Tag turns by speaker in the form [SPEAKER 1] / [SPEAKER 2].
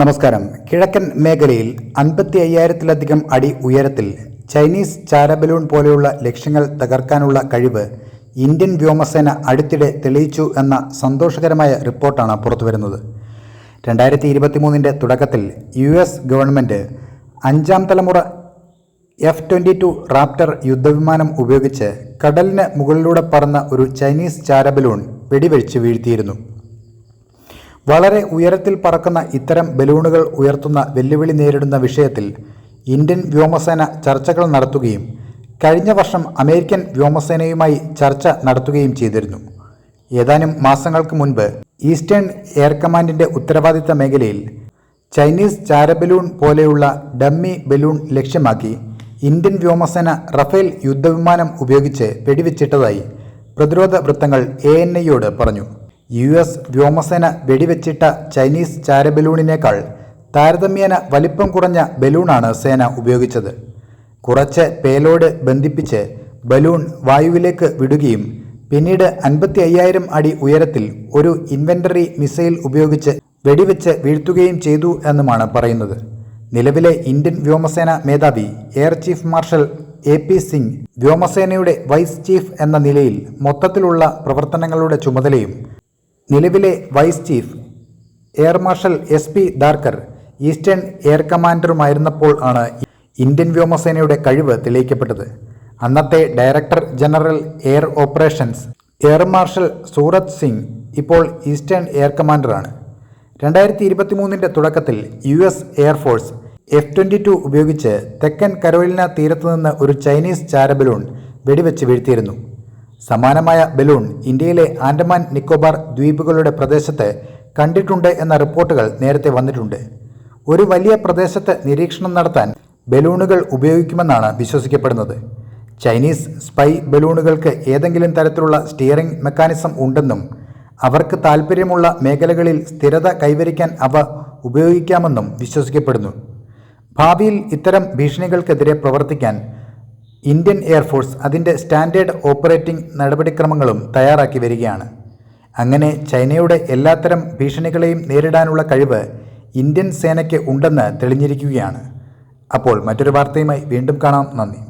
[SPEAKER 1] നമസ്കാരം. കിഴക്കൻ മേഖലയിൽ അൻപത്തി അയ്യായിരത്തിലധികം അടി ഉയരത്തിൽ ചൈനീസ് ചാരബലൂൺ പോലെയുള്ള ലക്ഷ്യങ്ങൾ തകർക്കാനുള്ള കഴിവ് ഇന്ത്യൻ വ്യോമസേന അടുത്തിടെ തെളിയിച്ചു എന്ന സന്തോഷകരമായ റിപ്പോർട്ടാണ് പുറത്തുവരുന്നത്. രണ്ടായിരത്തി ഇരുപത്തിമൂന്നിന്റെ തുടക്കത്തിൽ യു എസ് ഗവൺമെന്റ് അഞ്ചാം തലമുറ എഫ് ട്വന്റി ടു റാപ്റ്റർ യുദ്ധവിമാനം ഉപയോഗിച്ച് കടലിന് മുകളിലൂടെ പറന്ന ഒരു ചൈനീസ് ചാരബലൂൺ വെടിവെച്ച് വീഴ്ത്തിയിരുന്നു. വളരെ ഉയരത്തിൽ പറക്കുന്ന ഇത്തരം ബലൂണുകൾ ഉയർത്തുന്ന വെല്ലുവിളി നേരിടുന്ന വിഷയത്തിൽ ഇന്ത്യൻ വ്യോമസേന ചർച്ചകൾ നടത്തുകയും കഴിഞ്ഞ വർഷം അമേരിക്കൻ വ്യോമസേനയുമായി ചർച്ച നടത്തുകയും ചെയ്തിരുന്നു. ഏതാനും മാസങ്ങൾക്ക് മുൻപ് ഈസ്റ്റേൺ എയർ കമാൻഡിന്റെ ഉത്തരവാദിത്ത മേഖലയിൽ ചൈനീസ് ചാരബലൂൺ പോലെയുള്ള ഡമ്മി ബലൂൺ ലക്ഷ്യമാക്കി ഇന്ത്യൻ വ്യോമസേന റഫേൽ യുദ്ധവിമാനം ഉപയോഗിച്ച് വെടിവെച്ചിട്ടതായി പ്രതിരോധ വൃത്തങ്ങൾ എ പറഞ്ഞു. യു എസ് വ്യോമസേന വെടിവെച്ചിട്ട ചൈനീസ് ചാരബലൂണിനേക്കാൾ താരതമ്യേന വലിപ്പം കുറഞ്ഞ ബലൂണാണ് സേന ഉപയോഗിച്ചത്. കുറച്ച് പേലോഡ് ബന്ധിപ്പിച്ച് ബലൂൺ വായുവിലേക്ക് വിടുകയും പിന്നീട് അൻപത്തി അയ്യായിരം അടി ഉയരത്തിൽ ഒരു ഇൻവെന്ററി മിസൈൽ ഉപയോഗിച്ച് വെടിവെച്ച് വീഴ്ത്തുകയും ചെയ്തു എന്നുമാണ് പറയുന്നത്. നിലവിലെ ഇന്ത്യൻ വ്യോമസേന മേധാവി air chief marshal A P Singh വ്യോമസേനയുടെ വൈസ് ചീഫ് എന്ന നിലയിൽ മൊത്തത്തിലുള്ള പ്രവർത്തനങ്ങളുടെ ചുമതലയും നിലവിലെ vice chief air marshal S P Dharkar eastern air കമാൻഡറുമായിരുന്നപ്പോൾ ആണ് ഇന്ത്യൻ വ്യോമസേനയുടെ കഴിവ് തെളിയിക്കപ്പെട്ടത്. അന്നത്തെ director general air operations air marshal Surat Singh ഇപ്പോൾ ഈസ്റ്റേൺ എയർ കമാൻഡറാണ്. രണ്ടായിരത്തി ഇരുപത്തി മൂന്നിന്റെ തുടക്കത്തിൽ U S air force F twenty two ഉപയോഗിച്ച് തെക്കൻ കരോലിന തീരത്തുനിന്ന് ഒരു ചൈനീസ് ചാരബലൂൺ വെടിവെച്ച് വീഴ്ത്തിയിരുന്നു. സമാനമായ ബലൂൺ ഇന്ത്യയിലെ ആൻഡമാൻ നിക്കോബാർ ദ്വീപുകളുടെ പ്രദേശത്ത് കണ്ടിട്ടുണ്ട് എന്ന റിപ്പോർട്ടുകൾ നേരത്തെ വന്നിട്ടുണ്ട്. ഒരു വലിയ പ്രദേശത്ത് നിരീക്ഷണം നടത്താൻ ബലൂണുകൾ ഉപയോഗിക്കുമെന്നാണ് വിശ്വസിക്കപ്പെടുന്നത്. ചൈനീസ് സ്പൈ ബലൂണുകൾക്ക് ഏതെങ്കിലും തരത്തിലുള്ള സ്റ്റിയറിംഗ് മെക്കാനിസം ഉണ്ടെന്നും അവർക്ക് താൽപ്പര്യമുള്ള മേഖലകളിൽ സ്ഥിരത കൈവരിക്കാൻ അവ ഉപയോഗിക്കാമെന്നും വിശ്വസിക്കപ്പെടുന്നു. ഭാവിയിൽ ഇത്തരം ഭീഷണികൾക്കെതിരെ പ്രവർത്തിക്കാൻ ഇന്ത്യൻ എയർഫോഴ്സ് അതിന്റെ സ്റ്റാൻഡേർഡ് ഓപ്പറേറ്റിംഗ് നടപടിക്രമങ്ങളും തയ്യാറാക്കി വരികയാണ്. അങ്ങനെ ചൈനയുടെ എല്ലാത്തരം ഭീഷണികളെയും നേരിടാനുള്ള കഴിവ് ഇന്ത്യൻ സേനയ്ക്ക് ഉണ്ടെന്ന് തെളിഞ്ഞിരിക്കുകയാണ്. അപ്പോൾ മറ്റൊരു വാർത്തയുമായി വീണ്ടും കാണാം. നന്ദി.